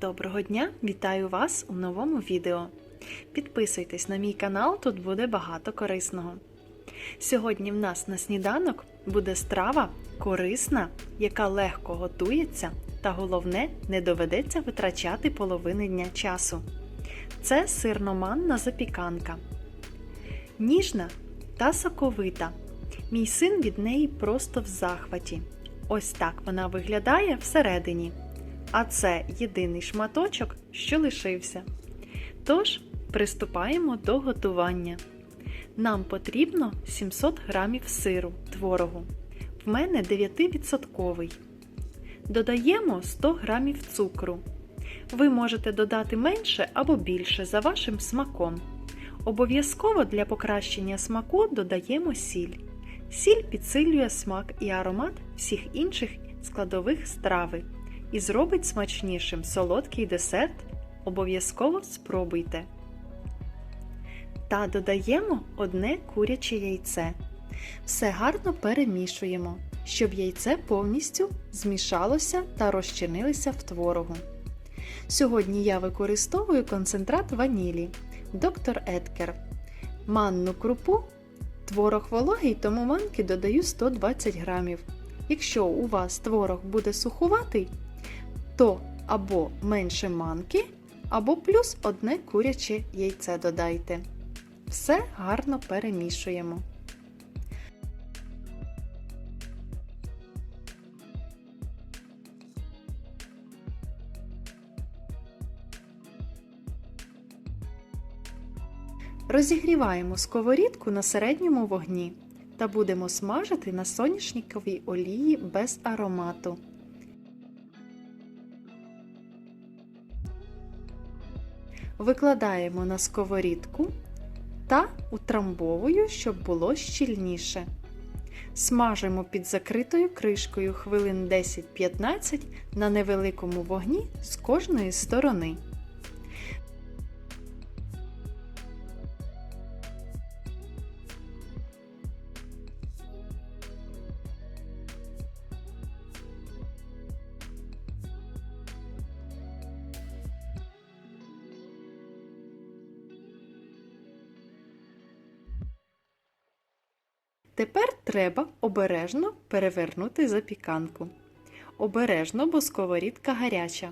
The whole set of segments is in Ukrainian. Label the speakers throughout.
Speaker 1: Доброго дня! Вітаю вас у новому відео. Підписуйтесь на мій канал, тут буде багато корисного. Сьогодні в нас на сніданок буде страва корисна, яка легко готується, та головне, не доведеться витрачати половини дня часу. Це сирноманна запіканка. Ніжна та соковита. Мій син від неї просто в захваті. Ось так вона виглядає всередині. А це єдиний шматочок, що лишився. Тож, приступаємо до готування. Нам потрібно 700 г сиру творогу. В мене 9%. Додаємо 100 г цукру. Ви можете додати менше або більше за вашим смаком. Обов'язково для покращення смаку додаємо сіль. Сіль підсилює смак і аромат всіх інших складових страви і зробить смачнішим солодкий десерт. Обов'язково спробуйте. Та додаємо одне куряче яйце. Все гарно перемішуємо, щоб яйце повністю змішалося та розчинилося в творогу. Сьогодні я використовую концентрат ванілі доктор Едкер. Манну крупу, творог вологий, тому манки додаю 120 грамів. Якщо у вас творог буде сухуватий, то або менше манки, або плюс одне куряче яйце додайте. Все гарно перемішуємо. Розігріваємо сковорідку на середньому вогні та будемо смажити на соняшниковій олії без аромату. Викладаємо на сковорідку та утрамбовую, щоб було щільніше. Смажимо під закритою кришкою хвилин 10-15 на невеликому вогні з кожної сторони. Тепер треба обережно перевернути запіканку. Обережно, бо сковорідка гаряча.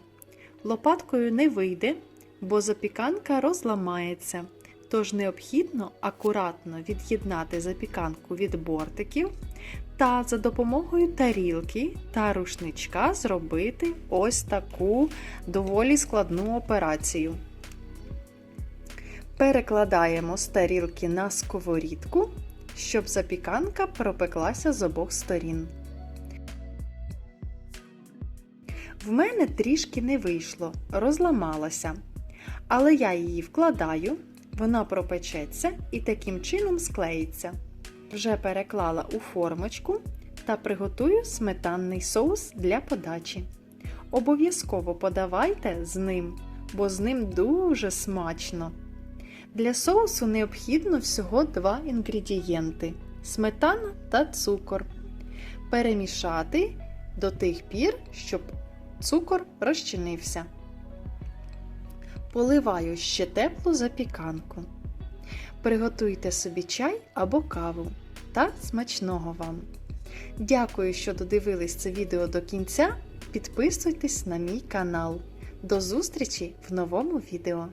Speaker 1: Лопаткою не вийде, бо запіканка розламається. Тож необхідно акуратно від'єднати запіканку від бортиків та за допомогою тарілки та рушничка зробити ось таку доволі складну операцію. Перекладаємо з тарілки на сковорідку щоб запіканка пропеклася з обох сторін. В мене трішки не вийшло, розламалася. Але я її вкладаю, вона пропечеться і таким чином склеїться. Вже переклала у формочку та приготую сметанний соус для подачі. Обов'язково подавайте з ним, бо з ним дуже смачно. Для соусу необхідно всього два інгредієнти сметана та цукор. Перемішати до тих пір, щоб цукор розчинився. Поливаю ще теплу запіканку. Приготуйте собі чай або каву та смачного вам! Дякую, що додивились це відео до кінця. Підписуйтесь на мій канал. До зустрічі в новому відео!